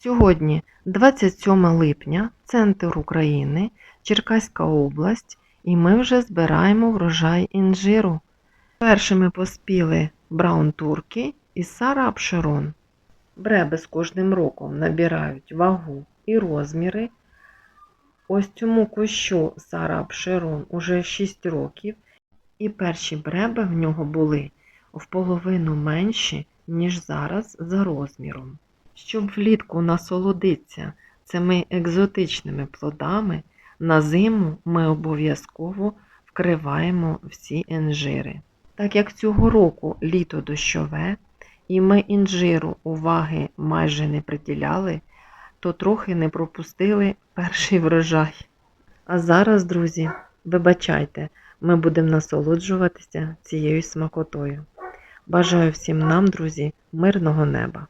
Сьогодні 27 липня, центр України, Черкаська область, і ми вже збираємо врожай інжиру. Першими поспіли Браун Турки і Сара Апшерон. Бреби з кожним роком набирають вагу і розміри. Ось цьому кущу Сара Апшерон уже 6 років, і перші бреби в нього були в половину менші, ніж зараз за розміром. Щоб влітку насолодитися цими екзотичними плодами, на зиму ми обов'язково вкриваємо всі інжири. Так як цього року літо дощове, і ми інжиру уваги майже не приділяли, то трохи не пропустили перший врожай. А зараз, друзі, вибачайте, ми будемо насолоджуватися цією смакотою. Бажаю всім нам, друзі, мирного неба!